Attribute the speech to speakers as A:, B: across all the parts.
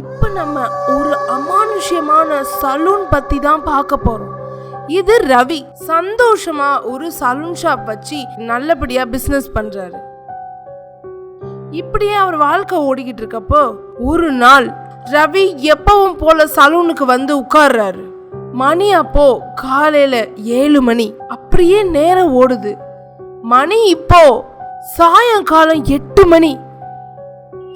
A: இப்போ நம்ம ஒரு அமானுஷ்யமான சலூன் பத்தி தான் பார்க்க போறோம். இது ரவி சந்தோஷமா ஒரு சலூன் ஷாப் வச்சு நல்லபடியா பிசினஸ் பண்றாரு. இப்படியே அவர் வாழ்க்கை ஓடிக்கிட்டு இருக்கப்போ ஒரு நாள் ரவி எப்பவும் போல சலூனுக்கு வந்து உட்கார்றாரு. மணி அப்போ காலையில ஏழு மணி. அப்படியே நேரம் ஓடுது. மணி இப்போ சாயங்காலம் எட்டு மணி.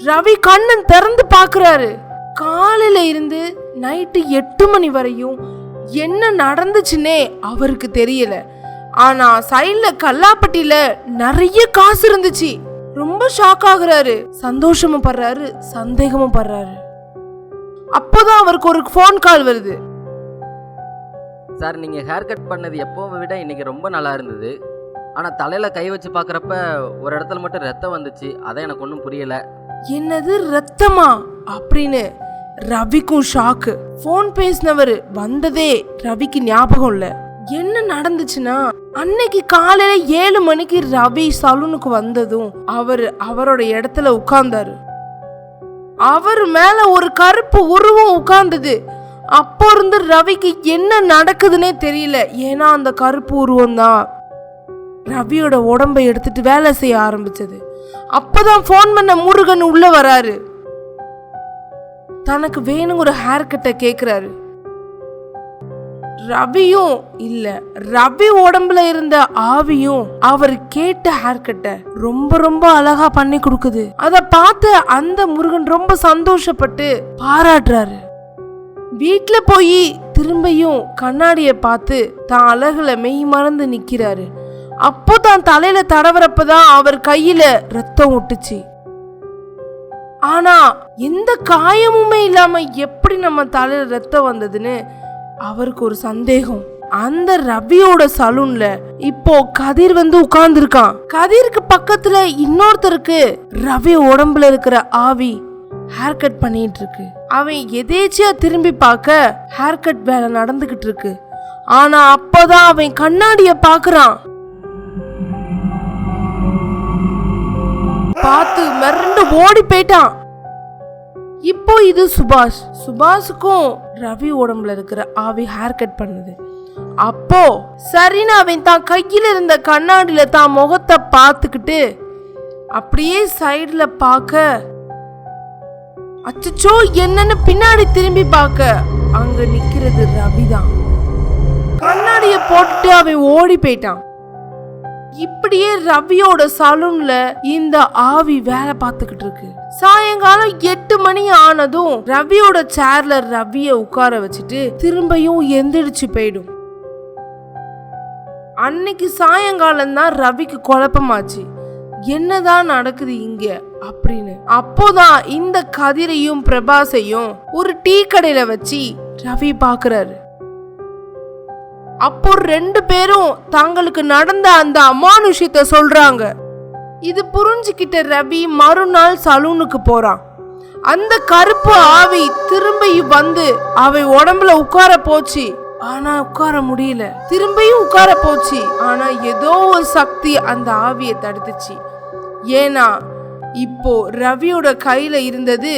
A: ரவி கண்ணன் திறந்து பாக்குறாரு காலையில இருந்து நைட்டு எட்டு மணி வரையும் என்ன நடந்துச்சுன்னே அவருக்கு தெரியல. ஆனா சைடுல கல்லாப்பட்டியில நிறைய காசு இருந்துச்சு. ரொம்ப ஷாக் ஆகுறாரு. சந்தோஷமும் படுறாரு சந்தேகமும் படுறாரு. அப்போதான் அவருக்கு ஒரு ஃபோன் கால் வருது.
B: சார் நீங்கள் ஹேர் கட் பண்ணது எப்போவும் விட இன்னைக்கு ரொம்ப நல்லா இருந்தது. ஆனால் தலையில் கை வச்சு பார்க்குறப்ப ஒரு இடத்துல மட்டும் ரத்தம் வந்துச்சு. அதான் எனக்கு ஒன்றும் புரியல.
A: என்னது ரத்தமா? அப்படின்னு ரவிக்கும் ஷாக்கு ஃபோன் பேசினவர் வந்ததே ரவிக்கு ஞாபகம் இல்ல. என்ன நடந்துச்சுன்னா அன்னைக்கு காலையில ஏழு மணிக்கு ரவி சலூனுக்கு வந்ததும் அவர் அவரோட இடத்துல உட்கார்ந்தாரு. அவர் மேல ஒரு கருப்பு உருவம் உட்கார்ந்தது. அப்போ இருந்து ரவிக்கு என்ன நடக்குதுன்னே தெரியல. ஏன்னா அந்த கருப்பு உருவம் தான் ரவியோட உடம்பை எடுத்துட்டு வேலை செய்ய ஆரம்பிச்சது. அப்பதான் ஃபோன் பண்ண முருகன் உள்ள வராரு. தனக்கு வேணும் ஒரு ஹேர் கட்டை கேட்குறாரு ரவியும் இல்ல ரவி உடம்புல இருந்த ஆவியும் அவர் கேட்ட ஹேர் கட்டை ரொம்ப ரொம்ப அழகா பண்ணி கொடுக்குது. அத பார்த்து அந்த முருகன் ரொம்ப சந்தோஷப்பட்டு பாராட்டுறாரு. வீட்டுல போய் திரும்பியும் கண்ணாடிய பார்த்து தான் அழகுல மெய் மறந்து நிக்கிறாரு. அப்போ தான் தலையில தடவரப்பதான் அவர் கையில ரத்தம் ஒட்டுச்சு. ஆனா எந்த காயமுமே இல்லாம எப்படி நம்ம தலையில ரத்தம் வந்ததுன்னு அவருக்கு ஒரு சந்தேகம். அந்த ரவியோட சலூன்ல இப்போ கதிர் வந்து உட்கார்ந்துருக்கான். கதிருக்கு பக்கத்துல இன்னொருத்தருக்கு ரவி உடம்புல இருக்கிற ஆவி ஹேர் கட் பண்ணிட்டு இருக்கு அவன் எதேச்சியா திரும்பி பார்க்க ஹேர் கட் வேலை நடந்துகிட்டு இருக்கு. ஆனா அப்பதான் அவன் கண்ணாடிய பாக்குறான் பார்த்து மிரண்டு ஓடி போயிட்டான். இப்போ இது சுபாஷ். சுபாஷுக்கும் ரவி உடம்புல இருக்கிற ஆவி ஹேர் கட் பண்ணுது. அப்போ சரின்னு அவன் தான் கையில் இருந்த கண்ணாடியில தான் முகத்தை பார்த்துக்கிட்டு அப்படியே சைடில் பார்க்க அச்சச்சோ என்னன்னு பின்னாடி திரும்பி பார்க்க அங்க நிக்கிறது ரவி தான் கண்ணாடியை போட்டுட்டு அவன் ஓடி போயிட்டான். இப்படியே ரவியோட சலூன்ல இந்த ஆவி வேலை பார்த்துக்கிட்டு இருக்கு. சாயங்காலம் எட்டு மணி ஆனதும் ரவியோட சேர்ல ரவிய உட்கார வச்சுட்டு திரும்பியும் எந்திரிச்சு போயிடும். அன்னைக்கு சாயங்காலம் தான் ரவிக்கு குழப்பமாச்சு. என்னதான் நடக்குது இங்க அப்படின்னு. அப்போதான் இந்த கதிரையும் பிரபாஸையும் ஒரு டீ கடையில வச்சு ரவி பாக்குறாரு அப்போ ரெண்டு பேரும் தங்களுக்கு நடந்த அந்த அமானுஷ்யத்தை சொல்றாங்க. இது புரிஞ்சுக்கிட்ட ரவி மறுநாள் சலூனுக்கு போறான். அந்த கருப்பு ஆவி திரும்பி வந்து அவை உடம்புல உட்கார போச்சு. ஆனா உட்கார முடியல. திரும்பியும் உட்கார போச்சு. ஆனா ஏதோ ஒரு சக்தி அந்த ஆவியை தடுத்துச்சு. ஏன்னா இப்போ ரவியோட கையில இருந்தது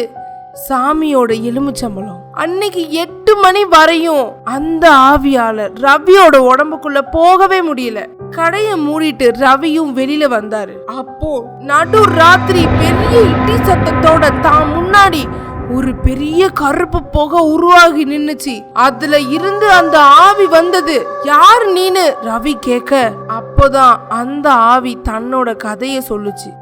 A: சாமியோட எலுமிச்சம்பழம். அன்னைக்கு எட்டு மணி வரையும் அந்த ஆவியாளர் ரவியோட உடம்புக்குள்ள போகவே முடியல. கடைய மூடிட்டு ரவியும் வெளியில வந்தாரு. அப்போ நடு ராத்திரி பெரிய இட்டி சத்தத்தோட தான் முன்னாடி ஒரு பெரிய கருப்பு புகை உருவாகி நின்னுச்சு. அதுல இருந்து அந்த ஆவி வந்தது. யார் நீனு? ரவி கேட்க. அப்போதான் அந்த ஆவி தன்னோட கதைய சொல்லுச்சு.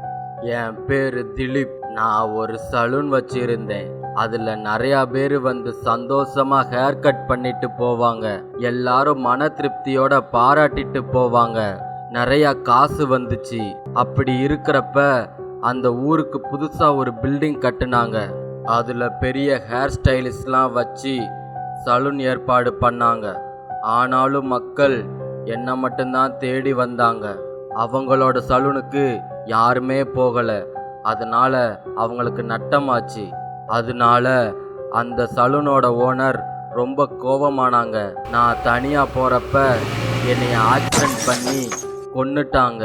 B: என் பேரு திலீப். நான் ஒரு சலூன் வச்சிருந்தேன். அதில் நிறையா பேர் வந்து சந்தோஷமா ஹேர் கட் பண்ணிட்டு போவாங்க. எல்லாரும் மன திருப்தியோட பாராட்டிட்டு போவாங்க. நிறையா காசு வந்துச்சு. அப்படி இருக்கிறப்ப அந்த ஊருக்கு புதுசாக ஒரு பில்டிங் கட்டினாங்க. அதில் பெரிய ஹேர் ஸ்டைலிஸ்ட்லாம் வச்சு சலூன் ஏற்பாடு பண்ணாங்க. ஆனாலும் மக்கள் என்னை மட்டும்தான் தேடி வந்தாங்க. அவங்களோட சலூனுக்கு யாருமே போகலை. அதனால் அவங்களுக்கு நட்டமாச்சு. அதனால அந்த சலூனோட ஓனர் ரொம்ப கோபமானாங்க. நான் தனியாக போகிறப்ப என்னை ஆக்சிடென்ட் பண்ணி கொன்னுட்டாங்க.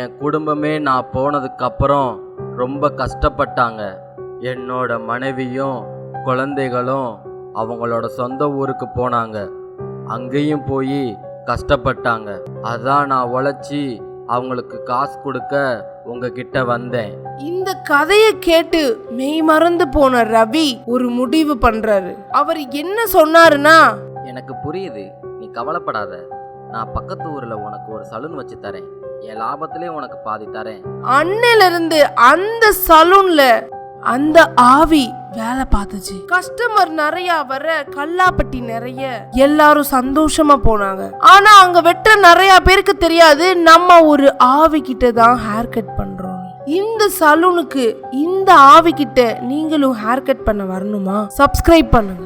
B: என் குடும்பமே நான் போனதுக்கப்புறம் ரொம்ப கஷ்டப்பட்டாங்க. என்னோட மனைவியும் குழந்தைகளும் அவங்களோட சொந்த ஊருக்கு போனாங்க. அங்கேயும் போய் கஷ்டப்பட்டாங்க. அதான் நான் உழைச்சி அவங்களுக்கு காசு கொடுக்க உங்ககிட்ட வந்தேன்.
A: இந்த கதையை கேட்டு மெய் மறந்து போன ரவி ஒரு முடிவு பண்றாரு. அவர் என்ன சொன்னாருன்னா
B: எனக்கு புரியுது நீ கவலைப்படாத. நான் பக்கத்து ஊர்ல உனக்கு ஒரு சலூன் வச்சு தரேன். என் லாபத்திலே உனக்கு பாதி தரேன்.
A: அன்னையில இருந்து அந்த சலூன்ல அந்த ஆவி வேலை பார்த்துச்சு. கஸ்டமர் நிறைய வர கல்லாப்பட்டி நிறைய எல்லாரும் சந்தோஷமா போனாங்க. ஆனா அங்க வெட்ட நிறைய பேருக்கு தெரியாது நம்ம ஒரு ஆவி கிட்ட தான் ஹேர் கட் பண்றோம். இந்த சலூனுக்கு இந்த ஆவி கிட்ட நீங்களும் ஹேர் கட் பண்ண வரணுமா? சப்ஸ்கிரைப் பண்ணுங்க.